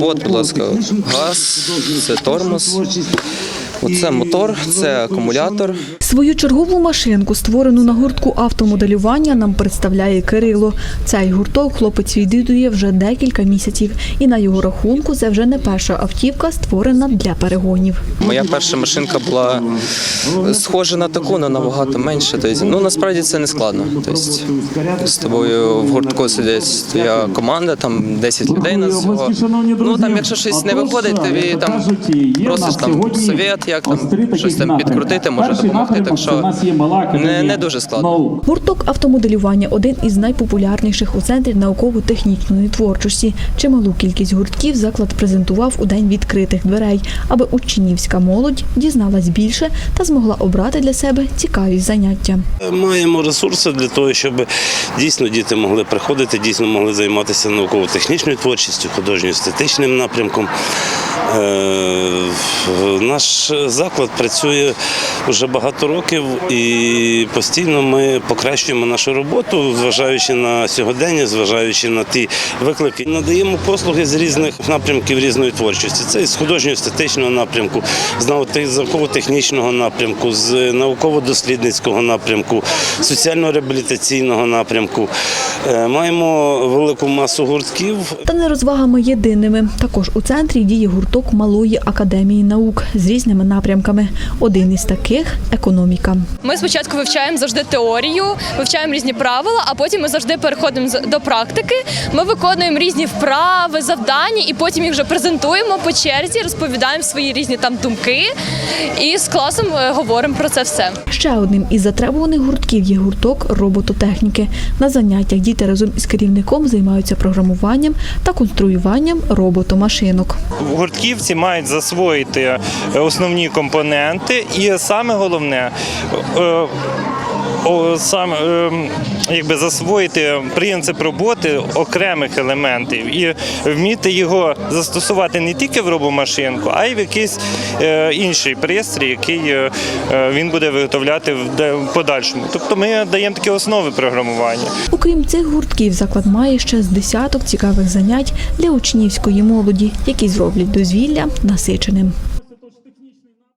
От, будь ласка, газ, це тормоз. Оце мотор, це акумулятор. Свою чергову машинку, створену на гуртку автомоделювання, нам представляє Кирило. Цей гурток хлопець відвідує вже декілька місяців, і на його рахунку це вже не перша автівка, створена для перегонів. Моя перша машинка була схожа на таку, але набагато менше. Тобто, ну насправді це не складно. Тобто, з тобою в гуртку сидить твоя команда, там 10 людей на всього. Ну там, якщо щось не виходить, тобі там просиш там совет, як там щось там підкрутити, може допомогти. Так що не, не дуже складно. Гурток автомоделювання один із найпопулярніших у центрі науково-технічної творчості. Чималу кількість гуртків заклад презентував у день відкритих дверей, аби учнівська молодь дізналась більше та змогла обрати для себе цікаві заняття. Маємо ресурси для того, щоб дійсно діти могли приходити, дійсно могли займатися науково-технічною творчістю, художньо-естетичним напрямком. Е, Наш заклад працює вже багато років і постійно ми покращуємо нашу роботу, зважаючи на сьогодення, зважаючи на ті виклики. Надаємо послуги з різних напрямків різної творчості. Це із художньо-естетичного напрямку, з науково-технічного напрямку, з науково-дослідницького напрямку, соціально-реабілітаційного напрямку. Е, Маємо велику масу гуртків. Та не розвагами єдиними. Також у центрі діє гурток Малої академії наук з різними напрямками. Один із таких економіка. Ми спочатку вивчаємо завжди теорію, вивчаємо різні правила, а потім ми завжди переходимо до практики. Ми виконуємо різні вправи, завдання, і потім їх вже презентуємо по черзі, розповідаємо свої різні там думки і з класом е, говоримо про це все. Ще одним із затребуваних гуртків є гурток робототехніки. На заняттях діти разом із керівником займаються програмуванням та конструюванням роботомашинок. гуртківці мають засвоїти е, основні компоненти, і саме головне. е, о, Саме ем, якби засвоїти принцип роботи окремих елементів і вміти його застосувати не тільки в робомашинку, а й в якийсь е, інший пристрій, який е, е, він буде виготовляти в подальшому. Тобто ми даємо такі основи програмування. Окрім цих гуртків, заклад має ще з десяток цікавих занять для учнівської молоді, які зроблять дозвілля насиченим.